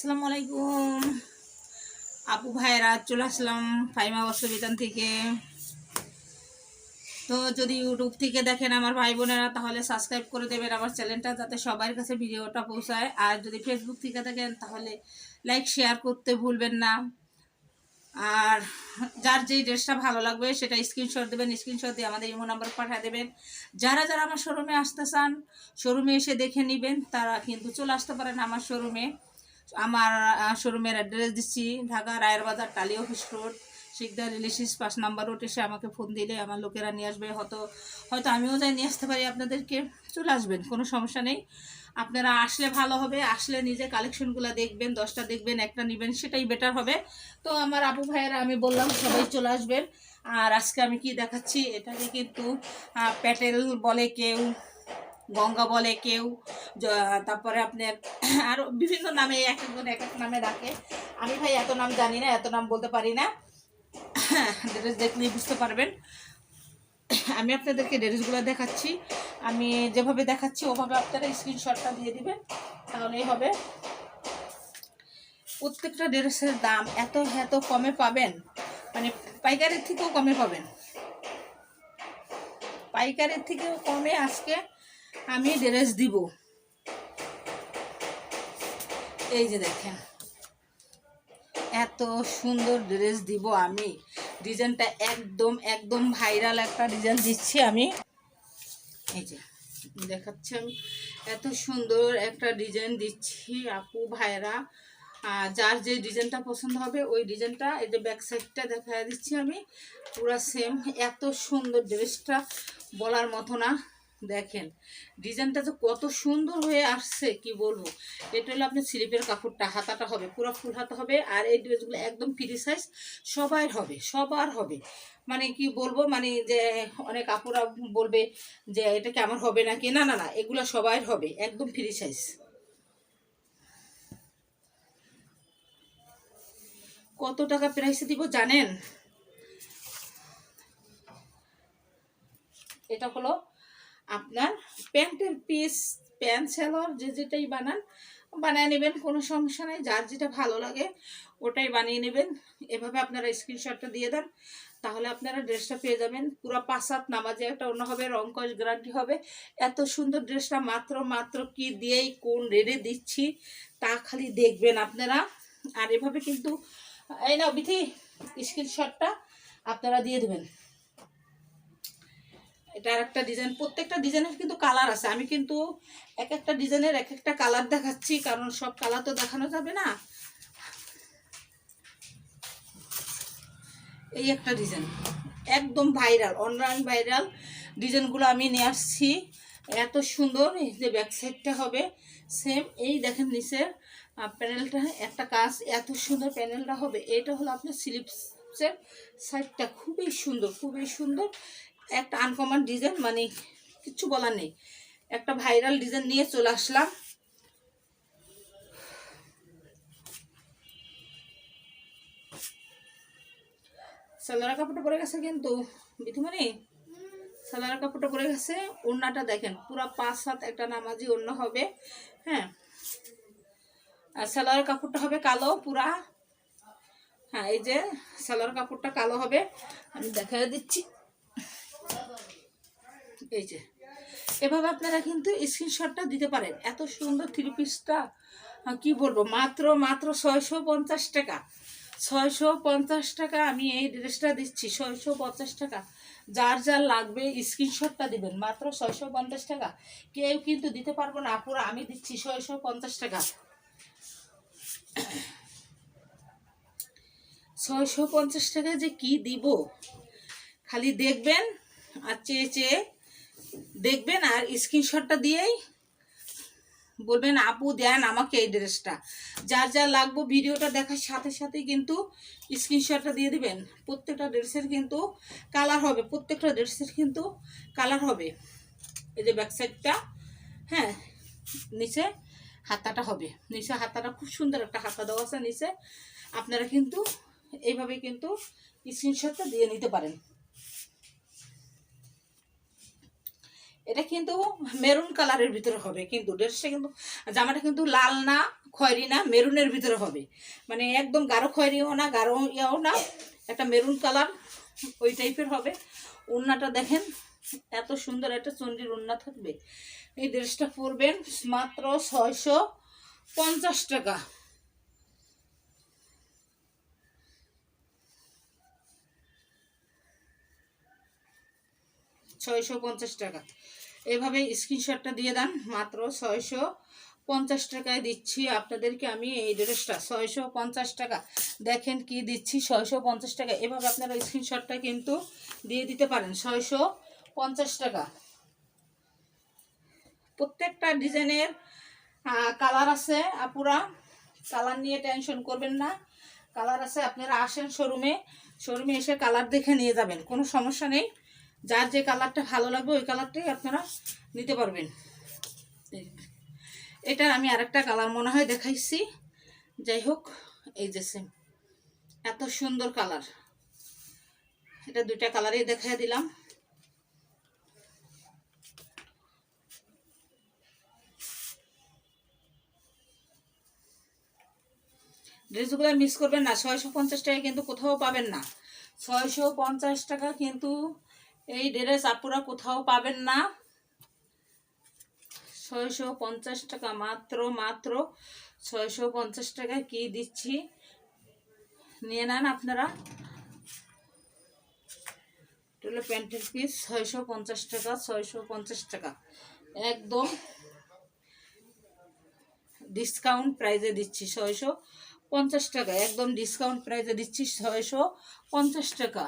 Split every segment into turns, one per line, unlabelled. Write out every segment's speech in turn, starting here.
আসসালামু আলাইকুম। আপু ভাইয়েরা, চলে আসলাম ফাইমা বস্ত্রবিতান থেকে। তো যদি ইউটিউব থেকে দেখেন আমার ভাই বোনেরা, তাহলে সাবস্ক্রাইব করে দেবেন আমার চ্যানেলটা যাতে সবার কাছে ভিডিওটা পৌঁছায়। আর যদি ফেসবুক থেকে দেখেন, তাহলে লাইক শেয়ার করতে ভুলবেন না। আর যার যেই ড্রেসটা ভালো লাগবে, সেটা স্ক্রিনশট দেবেন স্ক্রিনশট দিয়ে আমাদের ইমো নাম্বার পাঠিয়ে দেবেন। যারা যারা আমার শোরুমে আসতে চান শোরুমে এসে দেখে নেবেন, তারা কিন্তু চলে আসতে পারেন আমার শোরুমে আমার শোরুমের অ্যাড্রেস দিচ্ছি, ঢাকা রায়ের বাজার, টালি অফিস রোড শিকদার রিলিশিস পাঁচ নাম্বার রোড এসে আমাকে ফোন দিলে, আমার লোকেরা নিয়ে আসবে। হয়তো হয়তো আমিও যাই, নিয়ে আসতে পারি আপনাদেরকে। চলে আসবেন, কোনো সমস্যা নেই। আপনারা আসলে ভালো হবে, আসলে নিজে কালেকশনগুলো দেখবেন, দশটা দেখবেন, একটা নেবেন, সেটাই বেটার হবে। তো আমার আপু ভাইয়েরা, আমি বললাম, সবাই চলে আসবেন। আর আজকে আমি কি দেখাচ্ছি, এটাকে কিন্তু প্যাটেল বলে কেউ গঙ্গা বলে কেউ তারপরে আপনার আরও বিভিন্ন নামে, এক একজন এক এক নামে ডাকে। আমি ভাই এত নাম জানি না, এত নাম বলতে পারি না। ড্রেস দেখলেই বুঝতে পারবেন। আমি আপনাদেরকে ড্রেসগুলো দেখাচ্ছি। আমি যেভাবে দেখাচ্ছি, ওভাবে আপনারা স্ক্রিনশটটা দিয়ে দিবেন, তাহলেই হবে। প্রত্যেকটা ড্রেসের দাম এত এত কমে পাবেন। মানে পাইকারের থেকেও কমে পাবেন। পাইকারের থেকেও কমে আজকে আমি ড্রেস দিব। এই যে দেখেন। এত সুন্দর ড্রেস দিব আমি। ডিজাইনটা একদম একদম ভাইরাল একটা ডিজাইন দিচ্ছি আমি। এই যে, দেখাচ্ছি আমি। এত সুন্দর একটা ডিজাইন দিচ্ছি আপু ভাইরা যার যে ডিজাইনটা পছন্দ হবে, ওই ডিজাইনটা এই যে ব্যাক সাইডটা দেখা দিচ্ছি আমি। পুরো সেম এত সুন্দর ড্রেসটা বলার মতো না। দেখেন, ডিজাইনটা যে কত সুন্দর হয়ে আসছে, কি বলব? এটা হলো আপনার স্লিপের কাপড়টা, হাতাটা হবে, পুরো ফুল হাতা হবে, আর এই ড্রেসগুলো একদম ফ্রি সাইজ, সবার হবে সবার হবে। মানে কি বলব মানে যে অনেক কাপড়রা বলবে যে, এটা কেমন হবে না নাকি? না না না, এগুলো সবার হবে, একদম ফ্রি সাইজ। কত টাকা প্রাইসে দিব জানেন? এটা হলো আপনার প্যান্টের পিস প্যান্ট সেলর, যে যেটাই বানান, বানিয়ে নেবেন, কোনো সমস্যা নেই, যার যেটা ভালো লাগে, ওটাই বানিয়ে নেবেন। এভাবে আপনারা স্ক্রিনশটটা দিয়ে দেন, তাহলে আপনারা ড্রেসটা পেয়ে যাবেন। পুরো পাঁচ সাত নামাজে একটা অন্য হবে, রং কস গ্যারান্টি হবে। এত সুন্দর ড্রেসটা মাত্র মাত্র কি দিয়েই, কোন রেডে দিচ্ছি, তা খালি দেখবেন আপনারা। আর এভাবে কিন্তু, এই না বিথি স্ক্রিনশটটা আপনারা দিয়ে দেবেন। এটা আর একটা ডিজাইন প্রত্যেকটা ডিজাইনের কিন্তু কালার আছে। আমি কিন্তু এক একটা ডিজাইনের এক একটা কালার দেখাচ্ছি, কারণ সব কালার তো দেখানো যাবে না। এই একটা ডিজাইন একদম ভাইরাল অনলাইন ভাইরাল ডিজাইনগুলো আমি নিয়ে আসছি। এত সুন্দর, এই যে ব্যাক সাইডটা হবে সেম এই দেখেন নিচের প্যানেলটা একটা কাজ, এত সুন্দর প্যানেলটা হবে। এটা হলো আপনার স্লিপসের সাইডটা খুবই সুন্দর খুবই সুন্দর। একটা আনকমন ডিজাইন মানে কিচ্ছু বলার নেই। একটা ভাইরাল ডিজাইন নিয়ে চলে আসলাম। সালোয়ার কাপড়টা পরে গেছে কিন্তু বিধিমানি সালোয়ার কাপড়টা পরে গেছে, ওড়নাটা দেখেন, পুরো পাঁচ সাত একটা নামাজি ওড়ন হবে হ্যাঁ। আর সালোয়ার কাপড়টা হবে কালো, পুরা হ্যাঁ এই যে সালোয়ার কাপড়টা কালো হবে, আমি দেখা দিচ্ছি। এই যে। এভাবে আপনারা কিন্তু স্ক্রিনশটটা দিতে পারেন। এত সুন্দর থ্রি পিসটা কি বলব, মাত্র মাত্র ছয়শো পঞ্চাশ টাকা। ছয়শো পঞ্চাশ টাকা আমি এই ড্রেসটা দিচ্ছি, ছয়শো পঞ্চাশ টাকা। যার যার লাগবে স্ক্রিনশটটা দিবেন, মাত্র ছয়শো পঞ্চাশ টাকা। কেউ কিন্তু দিতে পারব না, পুরো আমি দিচ্ছি ছয়শো পঞ্চাশ টাকা। ছয়শো পঞ্চাশ টাকা যে কি দিব? খালি দেখবেন আর চেয়ে চেয়ে দেখবেন আর স্ক্রিনশটটা দিয়েই বলবেন, আপু, দেন আমাকে এই ড্রেসটা। যার যা লাগবো ভিডিওটা দেখার সাথে সাথেই কিন্তু স্ক্রিনশটটা দিয়ে দিবেন। প্রত্যেকটা ড্রেসের কিন্তু কালার হবে, প্রত্যেকটা ড্রেসের কিন্তু কালার হবে। এই যে ব্যাক সাইডটা হ্যাঁ নিচে হাতাটা হবে। নিচে হাতাটা খুব সুন্দর একটা হাতা দেওয়া আছে নিচে। আপনারা কিন্তু এইভাবে কিন্তু স্ক্রিনশটটা দিয়ে নিতে পারেন। এটা কিন্তু মেরুন কালারের ভিতরে হবে কিন্তু, ড্রেসটা কিন্তু, জামাটা কিন্তু লাল না, খয়েরি না, মেরুনের ভিতরে হবে। মানে একদম গাঢ় খয়েরিও না, গাঢ় ইয়াও না, একটা মেরুন কালার ওই টাইপের হবে। ওড়নাটা দেখেন, এত সুন্দর একটা চন্ডির ওড়না থাকবে। এই ড্রেসটা পরবেন মাত্র ছয়শো পঞ্চাশ টাকা। ছয়শো পঞ্চাশ টাকা। এভাবে স্ক্রিনশটটা দিয়ে দেন, মাত্র ছয়শো পঞ্চাশ টাকায় দিচ্ছি আপনাদেরকে আমি এই ড্রেসটা। ছয়শো পঞ্চাশ টাকা। দেখেন কি দিচ্ছি, ছয়শো পঞ্চাশ টাকা। এভাবে আপনারা স্ক্রিনশটটা কিন্তু দিয়ে দিতে পারেন, ছয়শো পঞ্চাশ টাকা। প্রত্যেকটা ডিজাইনের কালার আছে আপুরা। কালার নিয়ে টেনশন করবেন না। কালার আছে, আপনারা আসেন শোরুমে। শোরুমে এসে কালার দেখে নিয়ে যাবেন, কোনো সমস্যা নেই। যার যে কালারটা ভালো লাগবে, ওই কালারটাই আপনারা নিতে পারবেন। এটা আমি আরেকটা কালার মনে হয় দেখাইছি। যাই হোক, এই যে সেম এত সুন্দর কালার। এটা দুইটা কালারই দেখাই দিলাম। ড্রেসগুলো মিস করবেন না। ছয়শো পঞ্চাশ টাকা কিন্তু কোথাও পাবেন না। ছয়শো পঞ্চাশ টাকা কিন্তু এই ড্রেস আপুরা কোথাও পাবেন না। ছয়শো পঞ্চাশ টাকা মাত্র মাত্র ছয়শো পঞ্চাশ টাকা কি দিচ্ছি? নিয়ে নেন আপনারা। এটা হলো প্যান্টের পিস ছয়শো পঞ্চাশ টাকা, ছয়শো পঞ্চাশ টাকা। একদম ডিসকাউন্ট প্রাইজে দিচ্ছি, ছয়শো পঞ্চাশ টাকা। একদম ডিসকাউন্ট প্রাইজে দিচ্ছি, ছয়শো পঞ্চাশ টাকা।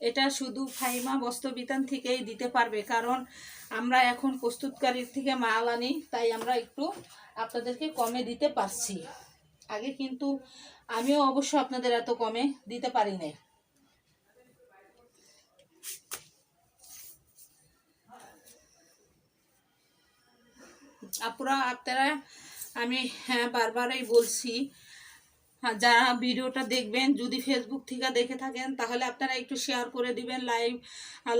এটা শুধু ফাইমা বস্ত্রবিতান থেকেই দিতে পারবে, কারণ আমরা এখন প্রস্তুতকারীর থেকে মাল আনি, তাই আমরা একটু আপনাদেরকে কমে দিতে পারছি। আগে কিন্তু আমিও অবশ্য আপনাদের এত কমে দিতে পারি না আপুরা, আপনারা, আমি হ্যাঁ বারবারই বলছি যারা ভিডিওটা দেখবেন, যদি ফেসবুক থেকে দেখে থাকেন, তাহলে আপনারা একটু শেয়ার করে দিবেন লাইভ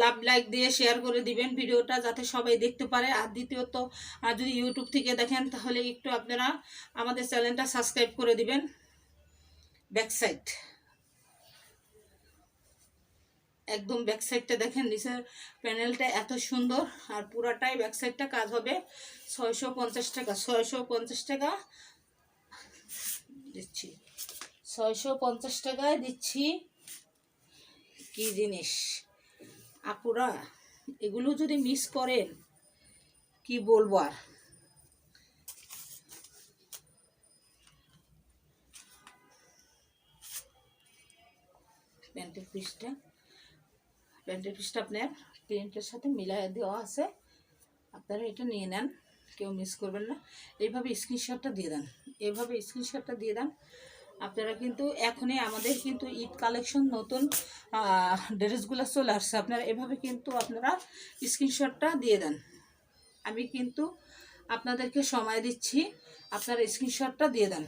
লাভ লাইক দিয়ে শেয়ার করে দিবেন ভিডিওটা, যাতে সবাই দেখতে পারে। আর দ্বিতীয়ত, আর যদি ইউটিউব থেকে দেখেন, তাহলে একটু আপনারা আমাদের চ্যানেলটা সাবস্ক্রাইব করে দিবেন। ব্যাক সাইড একদম ব্যাক সাইডটা দেখেন, নিচের প্যানেলটা এত সুন্দর, আর পুরাটাই ব্যাক সাইডটা কাজ হবে ছয়শো পঞ্চাশ টাকা, ছয়শো পঞ্চাশ টাকা। দিচ্ছি। ছয়শো পঞ্চাশ টাকায় দিচ্ছি। কি জিনিস? আপুরা, এগুলো যদি মিস করেন, কি বলব আর? প্যান্টের পিসটা প্যান্টের পিসটা আপনার প্রিন্টের সাথে মিলাই দেওয়া আছে। আপনারা এটা নিয়ে নেন, কেউ মিস করবেন না। এইভাবে স্ক্রিনশটটা দিয়ে দেন। এইভাবে স্ক্রিনশটটা দিয়ে দেন। আপনারা কিন্তু এখনই আমাদের কিন্তু ঈদ কালেকশন নতুন ড্রেসগুলো চলে আসছে। আপনারা এভাবে কিন্তু আপনারা স্ক্রিনশটটা দিয়ে দেন। আমি কিন্তু আপনাদেরকে সময় দিচ্ছি, আপনারা স্ক্রিনশটটা দিয়ে দেন।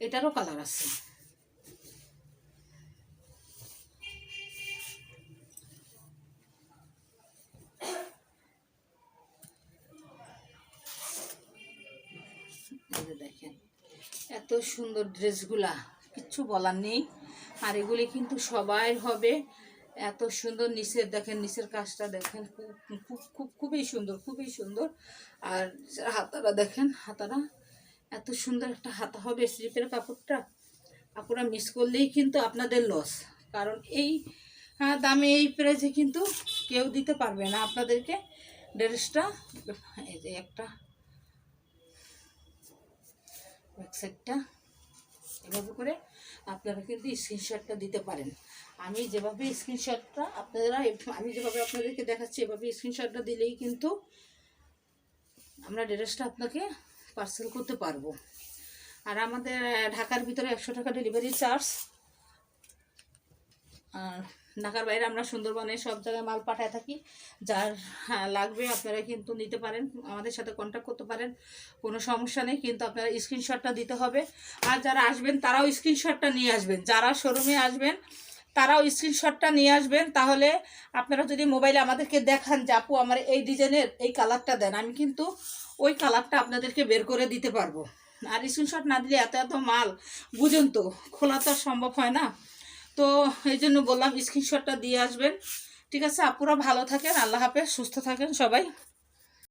এটারও কালার আছে। এত সুন্দর ড্রেসগুলা কিচ্ছু বলার নেই। আর এগুলি কিন্তু সবাই হবে। এত সুন্দর নিচের দেখেন নিচের কাজটা দেখেন খুব খুব খুব খুবই সুন্দর খুবই সুন্দর। আর হাতারা দেখেন হাতারা এত সুন্দর একটা হাতা হবে স্লিপের কাপড়টা। আপনারা মিস করলেই কিন্তু আপনাদের লস কারণ এই আহ, দামে এই প্রাইসে কিন্তু কেউ দিতে পারবে না আপনাদেরকে। ড্রেসটা এই ওয়েবসাইটটা এভাবে করে আপনারা কিন্তু স্ক্রিনশটটা দিতে পারেন। আমি যেভাবে স্ক্রিনশটটা আপনারা আমি যেভাবে আপনাদেরকে দেখাচ্ছি, এভাবে স্ক্রিনশটটা দিলেই কিন্তু আমরা ড্রেসটা আপনাকে পার্সেল করতে পারব। আর আমাদের ঢাকার ভিতরে একশো টাকা ডেলিভারি চার্জ। আর ঢাকার বাইরে আমরা সুন্দরবনে সব জায়গায় মাল পাঠায় থাকি। যার হ্যাঁ, লাগবে আপনারা কিন্তু নিতে পারেন আমাদের সাথে কন্ট্যাক্ট করতে পারেন কোনো সমস্যা নেই কিন্তু আপনারা স্ক্রিনশটটা দিতে হবে। আর যারা আসবেন তারাও স্ক্রিনশটটা নিয়ে আসবেন। যারা শোরুমে আসবেন তারাও স্ক্রিনশটটা নিয়ে আসবেন। তাহলে আপনারা যদি মোবাইলে আমাদেরকে দেখান যে আপু আমার এই ডিজাইনের এই কালারটা দেন আমি কিন্তু ওই কালারটা আপনাদেরকে বের করে দিতে পারব। আর স্ক্রিনশট না দিলে এত এত মাল বুঝুন তো খোলা তো সম্ভব হয় না। তো এই জন্য বললাম স্ক্রিনশটটা দিয়ে আসবেন। ঠিক আছে, আপুরা ভালো থাকেন, আল্লাহ হাফেজ, সুস্থ থাকেন সবাই।